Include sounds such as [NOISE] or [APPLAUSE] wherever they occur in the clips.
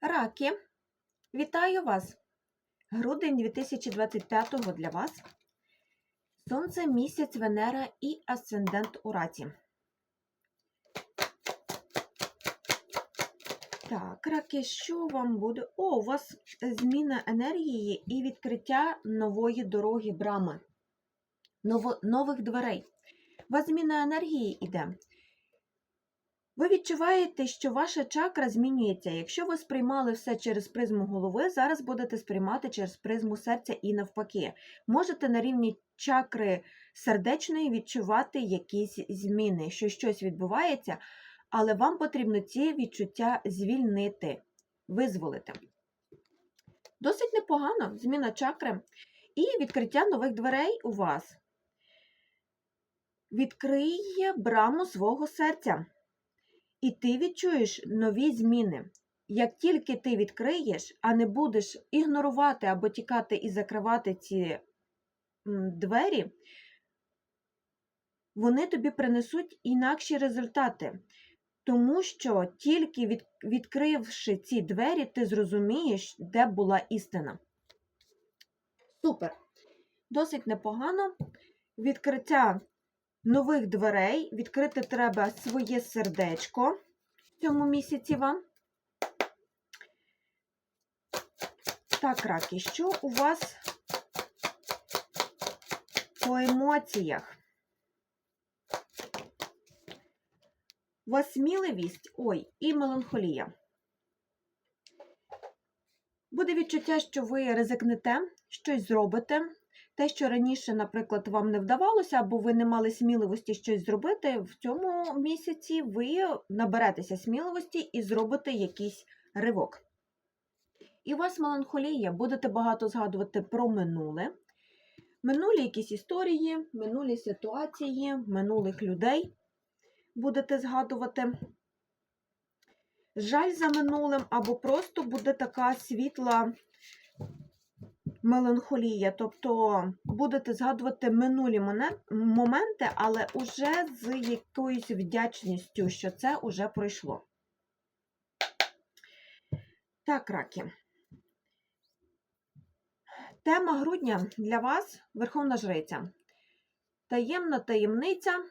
Раки, вітаю вас! Грудень 2025 для вас. Сонце, місяць, Венера і асцендент у раці. Так, раки, що вам буде? О, у вас зміна енергії і відкриття нової дороги брами, нових дверей. У вас зміна енергії йде. Ви відчуваєте, що ваша чакра змінюється. Якщо ви сприймали все через призму голови, зараз будете сприймати через призму серця і навпаки. Можете на рівні чакри сердечної відчувати якісь зміни, що щось відбувається, але вам потрібно ці відчуття звільнити, визволити. Досить непогано зміна чакри і відкриття нових дверей у вас. Відкриє браму свого серця. І ти відчуєш нові зміни. Як тільки ти відкриєш, а не будеш ігнорувати або тікати і закривати ці двері, вони тобі принесуть інакші результати. Тому що тільки від, відкривши ці двері, ти зрозумієш, де була істина. Супер! Досить непогано. Відкриття нових дверей. Відкрити треба своє сердечко в цьому місяці вам. Так, раки, що у вас по емоціях? У вас сміливість, ой, і меланхолія. Буде відчуття, що ви ризикнете, щось зробите. Те, що раніше, наприклад, вам не вдавалося, або ви не мали сміливості щось зробити, в цьому місяці ви наберетеся сміливості і зробите якийсь ривок. І у вас меланхолія, будете багато згадувати про минуле, минулі якісь історії, минулі ситуації, минулих людей будете згадувати. Жаль за минулим, або просто буде така світла меланхолія, тобто будете згадувати минулі моменти, але уже з якоюсь вдячністю, що це уже пройшло. Так, раки. Тема грудня для вас Верховна Жриця. Таємна таємниця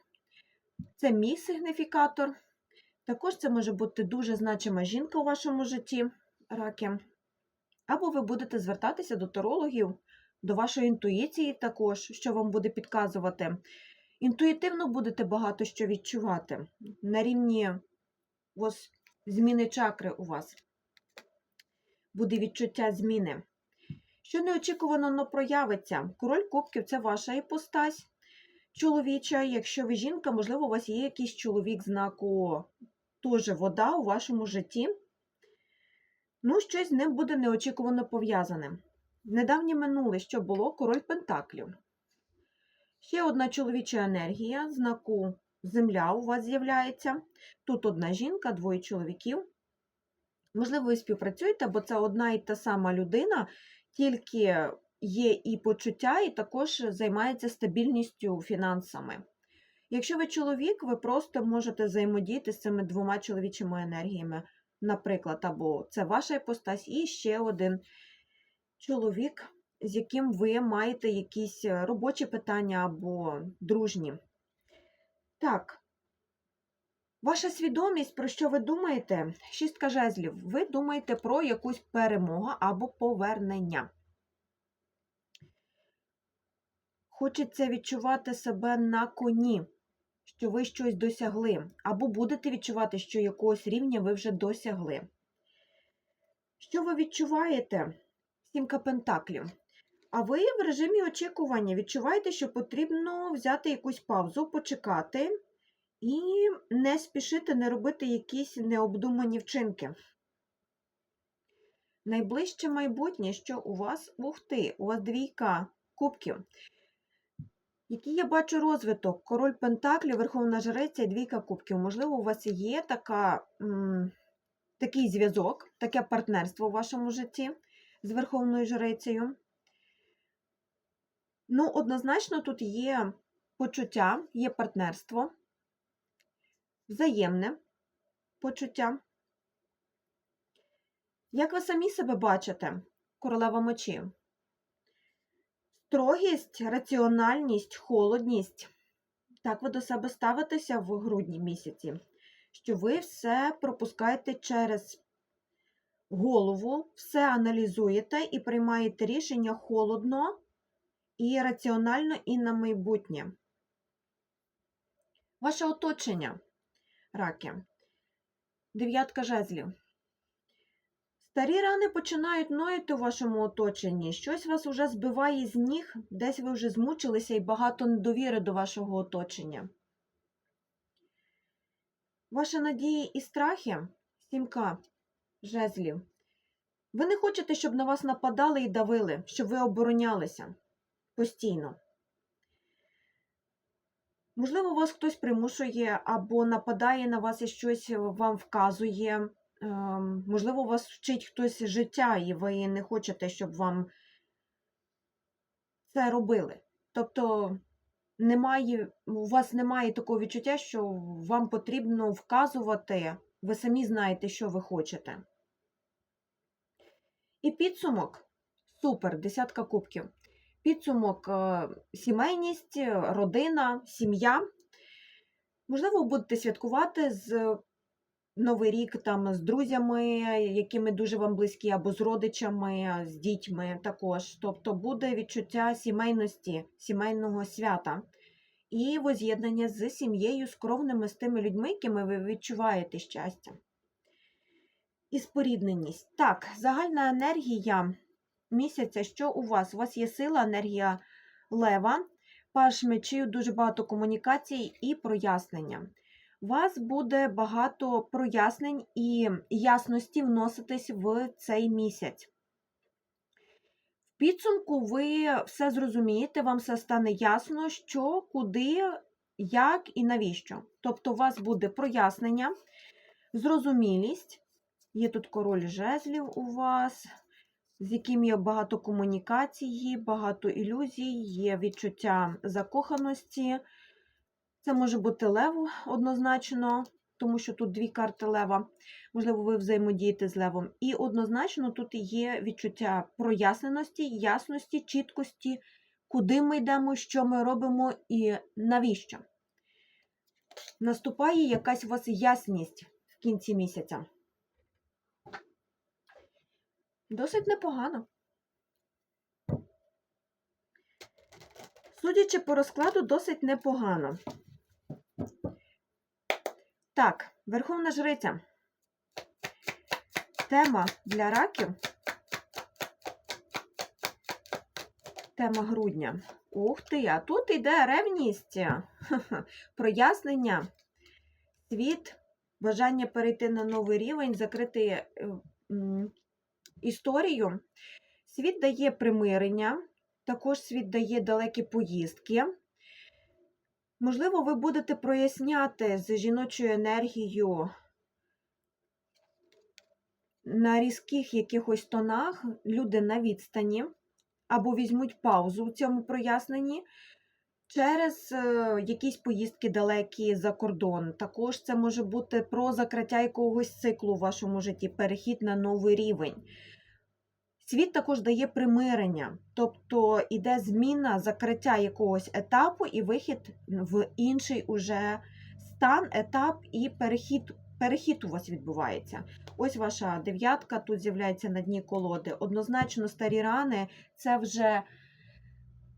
це мій сигніфікатор. Також це може бути дуже значима жінка у вашому житті, раки. Або ви будете звертатися до тарологів, до вашої інтуїції також, що вам буде підказувати. Інтуїтивно будете багато що відчувати на рівні ось, зміни чакри у вас. Буде відчуття зміни. Що неочікувано но проявиться. Король кубків це ваша іпостась чоловіча. Якщо ви жінка, можливо, у вас є якийсь чоловік знаку теж вода у вашому житті. Ну, щось з ним буде неочікувано пов'язане. Недавнє минуле, що було король Пентаклів. Ще одна чоловіча енергія, знаку Земля у вас з'являється. Тут одна жінка, двоє чоловіків. Можливо, ви співпрацюєте, бо це одна і та сама людина, тільки є і почуття, і також займається стабільністю фінансами. Якщо ви чоловік, ви просто можете взаємодіяти з цими двома чоловічими енергіями наприклад, або це ваша іпостась, і ще один чоловік, з яким ви маєте якісь робочі питання або дружні. Так, ваша свідомість, про що ви думаєте? Шістка жезлів. Ви думаєте про якусь перемогу або повернення. Хочеться відчувати себе на коні що ви щось досягли, або будете відчувати, що якогось рівня ви вже досягли. Що ви відчуваєте? Сімка пентаклів. А ви в режимі очікування відчуваєте, що потрібно взяти якусь паузу, почекати і не спішити не робити якісь необдумані вчинки. Найближче майбутнє, що у вас ух ти, у вас двійка кубків. Який я бачу розвиток? Король Пентаклів, Верховна Жриця і двійка кубків. Можливо, у вас є така, м, такий зв'язок, таке партнерство у вашому житті з Верховною Жрицею. Ну, однозначно, тут є почуття, є партнерство, взаємне почуття. Як ви самі себе бачите, королева мечі? Строгість, раціональність, холодність. Так ви до себе ставитеся в грудні місяці, що ви все пропускаєте через голову, все аналізуєте і приймаєте рішення холодно і раціонально і на майбутнє. Ваше оточення, раки. Дев'ятка жезлів. Старі рани починають ноїти у вашому оточенні. Щось вас уже збиває з ніг, десь ви вже змучилися і багато недовіри до вашого оточення. Ваші надії і страхи, сімка жезлів. Ви не хочете, щоб на вас нападали і давили, щоб ви оборонялися постійно. Можливо, вас хтось примушує або нападає на вас і щось вам вказує. Ем, Можливо, вас вчить хтось життя, і ви не хочете, щоб вам це робили. Тобто немає, у вас немає такого відчуття, що вам потрібно вказувати, ви самі знаєте, що ви хочете. І підсумок супер, десятка кубків. Підсумок е, сімейність, родина, сім'я. Можливо, будете святкувати з Новий рік там з друзями, якими дуже вам близькі, або з родичами, з дітьми також. Тобто буде відчуття сімейності, сімейного свята і воз'єднання з сім'єю, з кровними, з тими людьми, якими ви відчуваєте щастя. І спорідненість. Так, загальна енергія місяця, що у вас? У вас є сила, енергія лева, паш мечів, дуже багато комунікацій і прояснення. У вас буде багато прояснень і ясності вноситись в цей місяць. В підсумку ви все зрозумієте, вам все стане ясно, що, куди, як і навіщо. Тобто, у вас буде прояснення, зрозумілість. Є тут король жезлів у вас, з яким є багато комунікації, багато ілюзій, є відчуття закоханості. Це може бути лев однозначно, тому що тут дві карти лева. Можливо, ви взаємодієте з левом. І однозначно тут є відчуття проясненості, ясності, чіткості, куди ми йдемо, що ми робимо і навіщо. Наступає якась у вас ясність в кінці місяця. Досить непогано. Судячи по розкладу, досить непогано. Так, Верховна Жриця. Тема для раків. Тема грудня. Ух ти, а тут йде ревність, прояснення, світ, бажання перейти на новий рівень, закрити е, історію. Світ дає примирення, також світ дає далекі поїздки. Можливо, ви будете проясняти з жіночою енергією на різких якихось тонах люди на відстані, або візьмуть паузу в цьому проясненні через е, якісь поїздки далекі за кордон. Також це може бути про закриття якогось циклу в вашому житті, перехід на новий рівень. Світ також дає примирення, тобто йде зміна закриття якогось етапу і вихід в інший уже стан, етап і перехід перехід у вас відбувається. Ось ваша дев'ятка, тут з'являється на дні колоди. Однозначно, старі рани це вже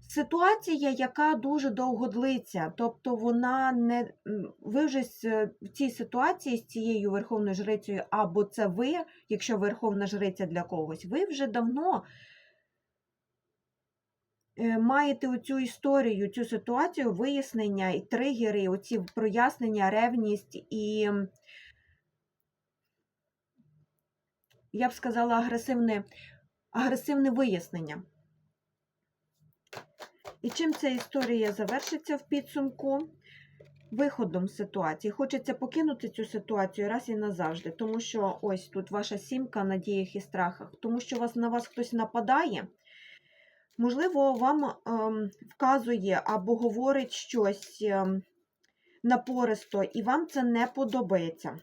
ситуація, яка дуже довго длиться. Тобто вона не ви вже в цій ситуації з цією верховною жрицею, або це ви, якщо верховна жриця для когось, ви вже давно. е, Маєте оцю історію, цю ситуацію, вияснення і тригери, оці прояснення, ревність і, я б сказала, агресивне, агресивне вияснення. І чим ця історія завершиться в підсумку? Виходом з ситуації. Хочеться покинути цю ситуацію раз і назавжди, тому що ось тут ваша сімка на діях і страхах, тому що вас, на вас хтось нападає, можливо, вам ем, вказує або говорить щось ем, напористо, і вам це не подобається.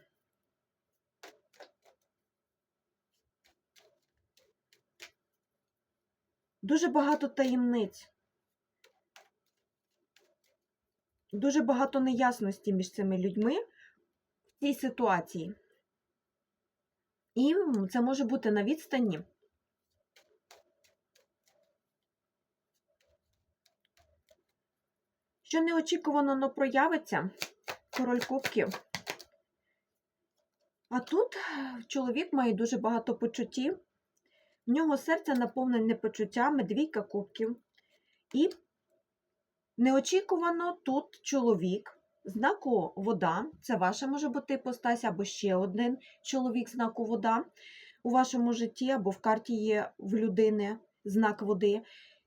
Дуже багато таємниць. Дуже багато неясності між цими людьми в цій ситуації. І це може бути на відстані. Що неочікувано но проявиться, король кубків. А тут чоловік має дуже багато почуттів. В нього серце наповнене почуттями, двійка кубків. І неочікувано тут чоловік знаку вода, це ваша може бути іпостась, або ще один чоловік знаку вода у вашому житті, або в карті є в людини знак води.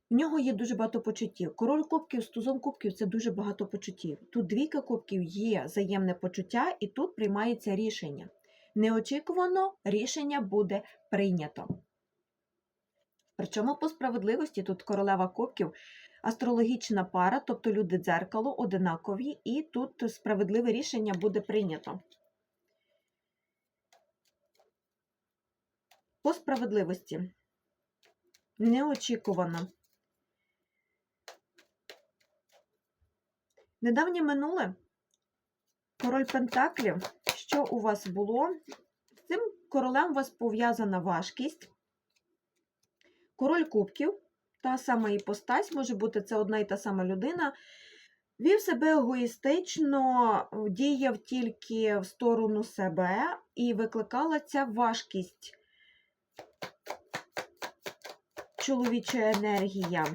В нього є дуже багато почуттів. Король кубків, стузон кубків це дуже багато почуттів. Тут двійка кубків є взаємне почуття, і тут приймається рішення. Неочікувано рішення буде прийнято. Причому по справедливості тут королева кубків астрологічна пара, тобто люди дзеркало одинакові, і тут справедливе рішення буде прийнято. По справедливості. Неочікувано. Недавнє минуле король Пентаклів, що у вас було? З цим королем у вас пов'язана важкість. Король кубків, та сама іпостась, може бути це одна і та сама людина, вів себе егоїстично, діяв тільки в сторону себе і викликала ця важкість, чоловіча енергія.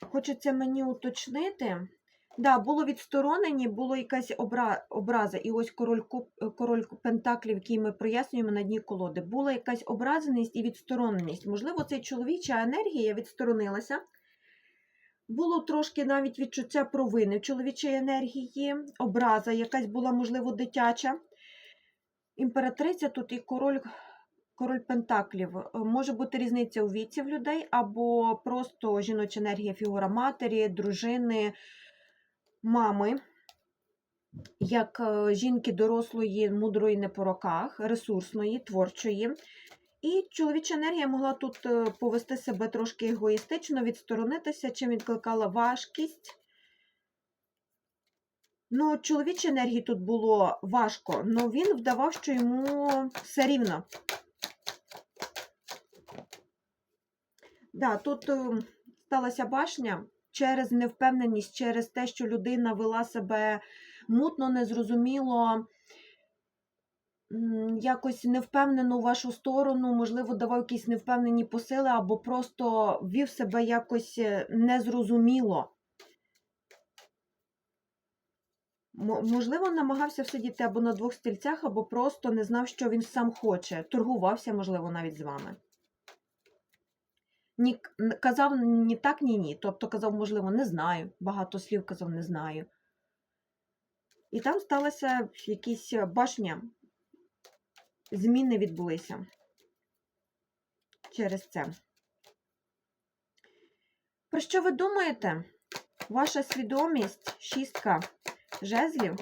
Хочеться мені уточнити. Да, було відсторонені, було якась обра... образа. І ось король куб... король Пентаклів, який ми прояснюємо на дні колоди, була якась образеність і відстороненість. Можливо, цей чоловіча енергія відсторонилася. Було трошки навіть відчуття провини чоловічої енергії, образа, якась була, можливо, дитяча. Імператриця тут і король король Пентаклів. Може бути різниця у віці в людей, або просто жіноча енергія, фігура матері, дружини мами, як е, жінки дорослої, мудрої не по роках, ресурсної, творчої. І чоловіча енергія могла тут е, повести себе трошки егоїстично, відсторонитися, чим відкликала важкість. Ну, чоловічій енергії тут було важко, але він вдавав, що йому все рівно. Да, тут е, сталася башня через невпевненість, через те, що людина вела себе мутно, незрозуміло, якось невпевнено у вашу сторону, можливо, давав якісь невпевнені посили, або просто вів себе якось е, незрозуміло. Можливо, намагався всидіти або на двох стільцях, або просто не знав, що він сам хоче. Торгувався, можливо, навіть з вами ні, казав ні так, ні ні. Тобто казав, можливо, не знаю. Багато слів казав, не знаю. І там сталося якісь е, башня, зміни відбулися через це. Про що ви думаєте? Ваша свідомість, шістка жезлів,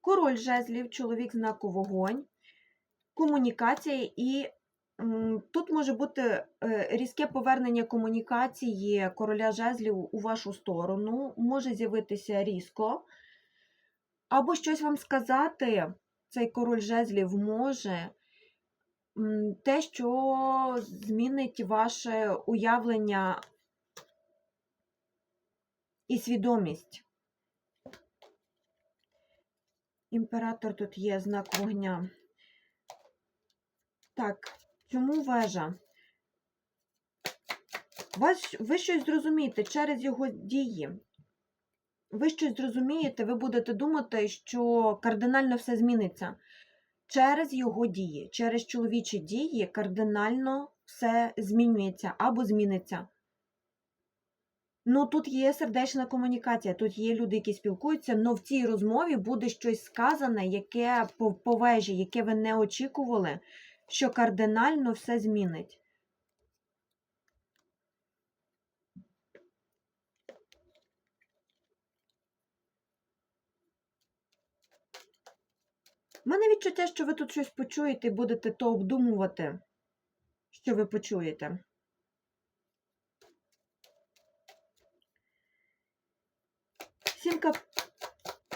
король жезлів, чоловік знаку вогонь, комунікація і Тут може бути е, різке повернення комунікації короля жезлів у вашу сторону, може з'явитися різко. Або щось вам сказати, цей король жезлів може те, що змінить ваше уявлення і свідомість. Імператор тут є знак вогня. Так. Чому вежа? Вас, ви щось зрозумієте через його дії. Ви щось зрозумієте, ви будете думати, що кардинально все зміниться. Через його дії, через чоловічі дії кардинально все змінюється або зміниться. Ну, тут є сердечна комунікація, тут є люди, які спілкуються, але в цій розмові буде щось сказане, яке по, вежі, яке ви не очікували що кардинально все змінить. У мене відчуття, що ви тут щось почуєте і будете то обдумувати, що ви почуєте. Сімка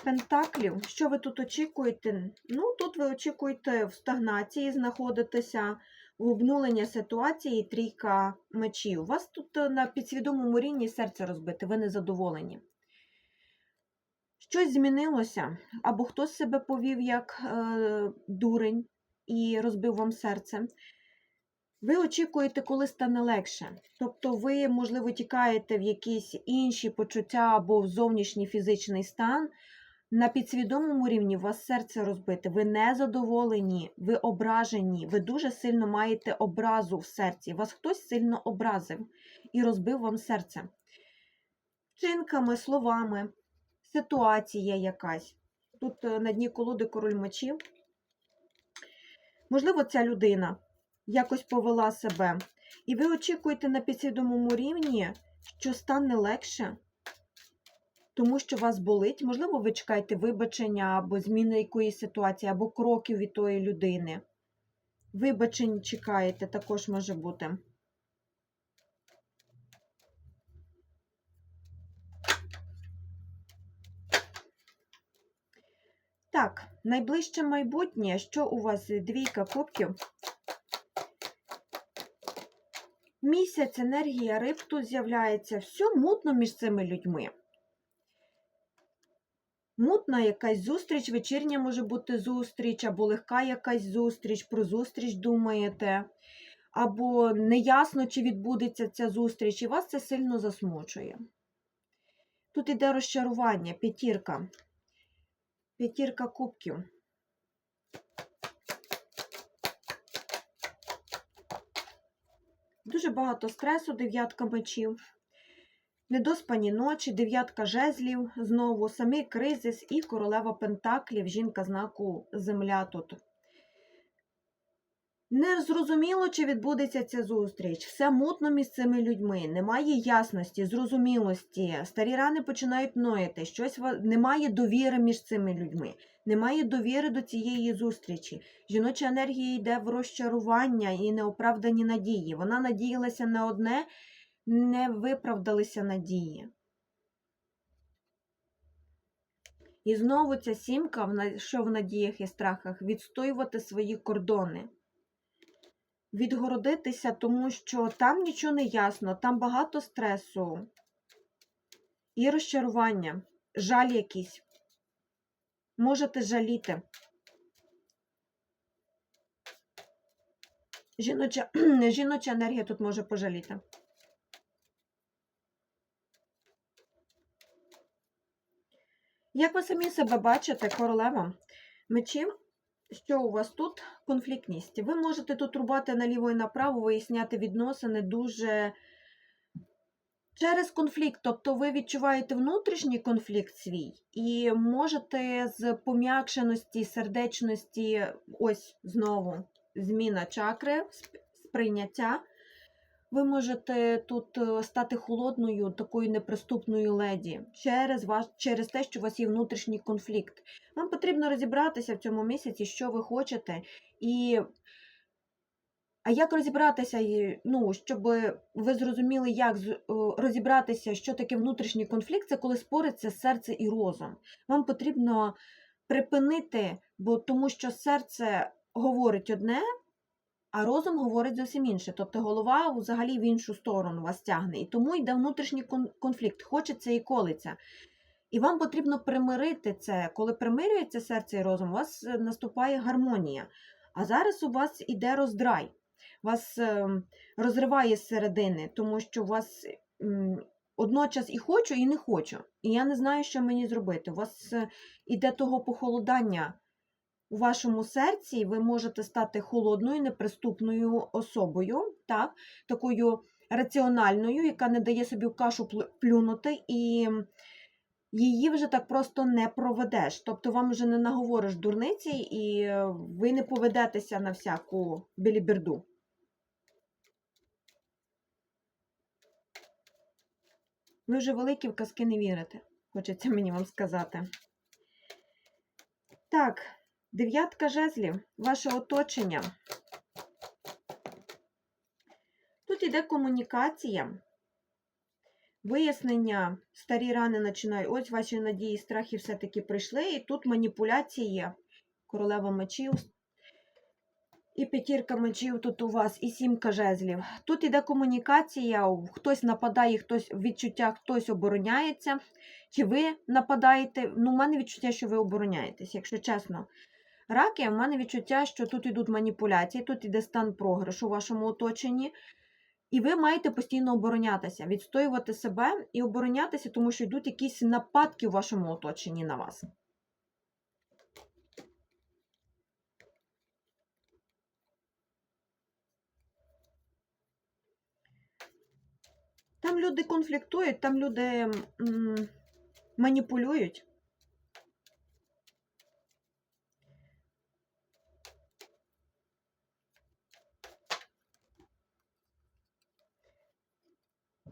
пентаклів. Що ви тут очікуєте? Ну, тут ви очікуєте в стагнації знаходитися, в обнулення ситуації трійка мечів. У вас тут е, на підсвідомому рівні серце розбите, ви незадоволені. Щось змінилося, або хтось себе повів як е, дурень і розбив вам серце. Ви очікуєте, коли стане легше. Тобто ви, можливо, тікаєте в якісь інші почуття або в зовнішній фізичний стан. На підсвідомому рівні у вас серце розбите, ви не задоволені, ви ображені, ви дуже сильно маєте образу в серці. Вас хтось сильно образив і розбив вам серце. Вчинками, словами, ситуація якась. Тут е, на дні колоди король мечів. Можливо, ця людина якось повела себе. І ви очікуєте на підсвідомому рівні, що стане легше, тому що вас болить. Можливо, ви чекаєте вибачення або зміни якоїсь ситуації, або кроків від тої людини. Вибачень чекаєте, також може бути. Так, найближче майбутнє, що у вас двійка кубків? Місяць, енергія риб тут з'являється. Все мутно між цими людьми. Мутна якась зустріч, вечірня може бути зустріч, або легка якась зустріч, про зустріч думаєте, або неясно, чи відбудеться ця зустріч, і вас це сильно засмучує. Тут іде розчарування, п'ятірка. П'ятірка кубків. Дуже багато стресу, дев'ятка мечів. Недоспані ночі, дев'ятка жезлів, знову самий кризис і королева пентаклів, жінка знаку Земля тут. Не зрозуміло, чи відбудеться ця зустріч. Все мутно між цими людьми, немає ясності, зрозумілості. Старі рани починають ноїти, щось немає довіри між цими людьми, немає довіри до цієї зустрічі. Жіноча енергія йде в розчарування і неоправдані надії. Вона надіялася на одне, не виправдалися надії. І знову ця сімка, що в надіях і страхах, відстоювати свої кордони. Відгородитися, тому що там нічого не ясно, там багато стресу і розчарування, жаль якийсь. Можете жаліти. Жіноча, [CLEARS THROAT] жіноча енергія тут може пожаліти. Як ви самі себе бачите, королева мечів, що у вас тут конфліктність? Ви можете тут рубати наліво і направо, виясняти відносини дуже через конфлікт. Тобто ви відчуваєте внутрішній конфлікт свій і можете з пом'якшеності, сердечності, ось знову зміна чакри, сприйняття. Ви можете тут е, стати холодною, такою неприступною леді через вас, через те, що у вас є внутрішній конфлікт. Вам потрібно розібратися в цьому місяці, що ви хочете, і а як розібратися, ну, щоб ви зрозуміли, як розібратися, що таке внутрішній конфлікт, це коли спориться серце і розум. Вам потрібно припинити, бо тому що серце говорить одне, а розум говорить зовсім інше. Тобто голова взагалі в іншу сторону вас тягне. І тому йде внутрішній конфлікт, хочеться і колиться. І вам потрібно примирити це. Коли примирюється серце і розум, у вас е, наступає гармонія. А зараз у вас іде роздрай, вас ем, розриває з середини, тому що у вас одночас і хочу, і не хочу. І я не знаю, що мені зробити. У вас е, іде того похолодання у вашому серці, ви можете стати холодною, неприступною особою, так? такою раціональною, яка не дає собі в кашу плюнути, і її вже так просто не проведеш. Тобто вам вже не наговориш дурниці, і ви не поведетеся на всяку біліберду. Ви вже великі в казки не вірите, хочеться мені вам сказати. Так, Дев'ятка жезлів, ваше оточення. Тут іде комунікація, вияснення, старі рани починають. Ось ваші надії, страхи все-таки прийшли, і тут маніпуляції. Королева мечів і п'ятірка мечів тут у вас, і сімка жезлів. Тут іде комунікація, хтось нападає, хтось відчуття, хтось обороняється. Чи ви нападаєте? Ну, у мене відчуття, що ви обороняєтесь, якщо чесно. Раки, в мене відчуття, що тут йдуть маніпуляції, тут іде стан програшу у вашому оточенні. І ви маєте постійно оборонятися, відстоювати себе і оборонятися, тому що йдуть якісь нападки у вашому оточенні на вас. Там люди конфліктують, там люди м, маніпулюють.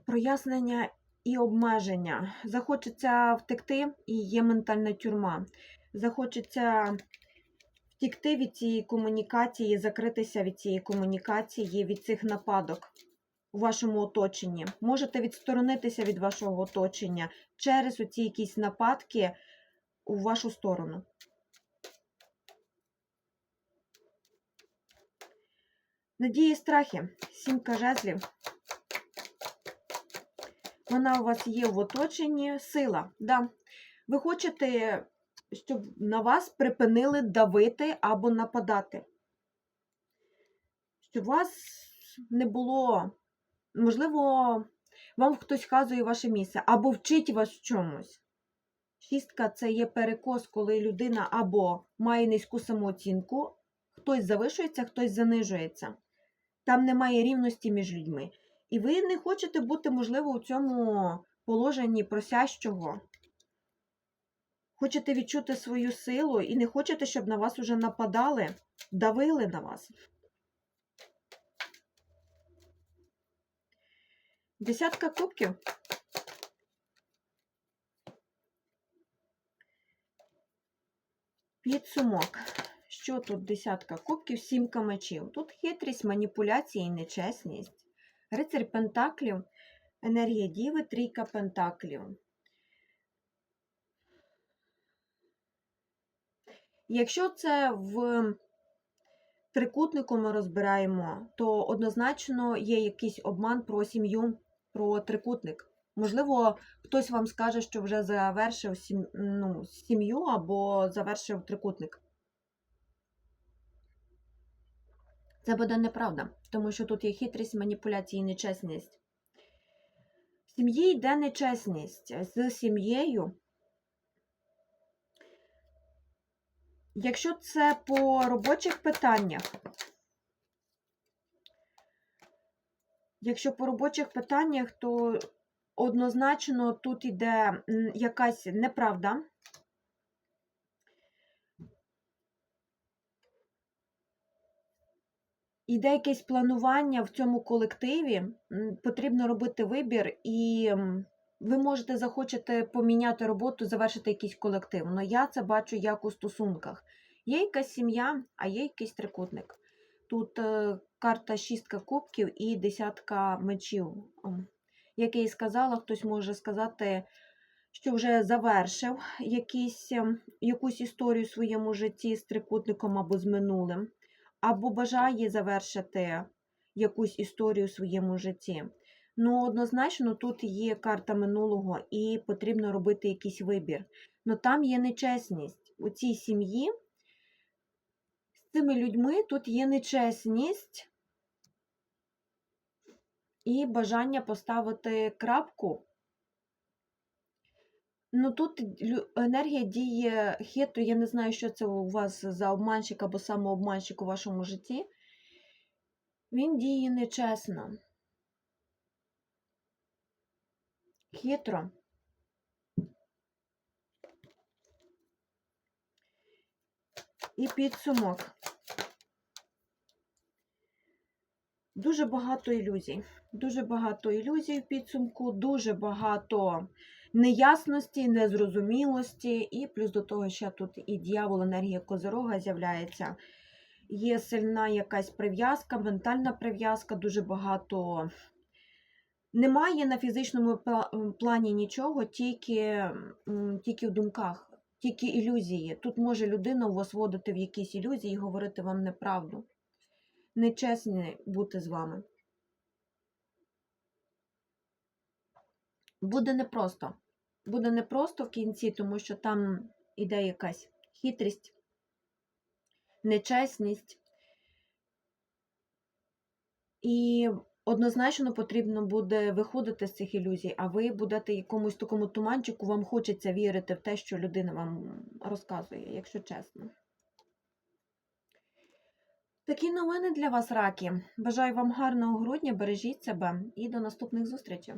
Прояснення і обмеження. Захочеться втекти і є ментальна тюрма. Захочеться втекти від цієї комунікації, закритися від цієї комунікації, від цих нападок у вашому оточенні. Можете відсторонитися від вашого оточення через оці якісь нападки у вашу сторону. Надії страхи. Сімка жезлів. Вона у вас є в оточенні. Сила. Да. Ви хочете, щоб на вас припинили давити або нападати. Щоб у вас не було можливо, вам хтось вказує ваше місце, або вчить вас в чомусь. Шістка це є перекос, коли людина або має низьку самооцінку, хтось завишується, хтось занижується. Там немає рівності між людьми. І ви не хочете бути, можливо, у цьому положенні просящого. Хочете відчути свою силу і не хочете, щоб на вас уже нападали, давили на вас. Десятка кубків. Підсумок. Що тут десятка кубків, сімка мечів? Тут хитрість, маніпуляція і нечесність. Рицарь Пентаклів, енергія Діви, трійка Пентаклів. Якщо це в трикутнику ми розбираємо, то однозначно є якийсь обман про сім'ю, про трикутник. Можливо, хтось вам скаже, що вже завершив сім, ну, сім'ю або завершив трикутник. Це буде неправда, тому що тут є хитрість, маніпуляції і нечесність. В сім'ї йде нечесність. З сім'єю. Якщо це по робочих питаннях, якщо по робочих питаннях, то однозначно тут йде якась неправда. Іде якесь планування в цьому колективі, потрібно робити вибір, і ви можете захочете поміняти роботу, завершити якийсь колектив. Але я це бачу як у стосунках. Є якась сім'я, а є якийсь трикутник. Тут е, карта шістка кубків і десятка мечів. Як я і сказала, хтось може сказати, що вже завершив якісь, якусь історію в своєму житті з трикутником або з минулим, або бажає завершити якусь історію в своєму житті. Ну, однозначно, тут є карта минулого і потрібно робити якийсь вибір. Ну там є нечесність. У цій сім'ї з цими людьми тут є нечесність і бажання поставити крапку. Ну тут енергія діє хитро, я не знаю, що це у вас за обманщик або самообманщик у вашому житті. Він діє нечесно. Хитро. І підсумок. Дуже багато ілюзій. Дуже багато ілюзій в підсумку, дуже багато неясності, незрозумілості, і плюс до того ще тут і дьявол, енергія козирога з'являється. Є сильна якась прив'язка, ментальна прив'язка, дуже багато. Немає на фізичному плані нічого, тільки, тільки в думках, тільки ілюзії. Тут може людина вас вводити в якісь ілюзії і говорити вам неправду. Нечесні бути з вами. Буде непросто. Буде непросто в кінці, тому що там іде якась хитрість, нечесність. І однозначно потрібно буде виходити з цих ілюзій, а ви будете якомусь такому туманчику, вам хочеться вірити в те, що людина вам розказує, якщо чесно. Такі новини для вас, раки. Бажаю вам гарного грудня, бережіть себе і до наступних зустрічей.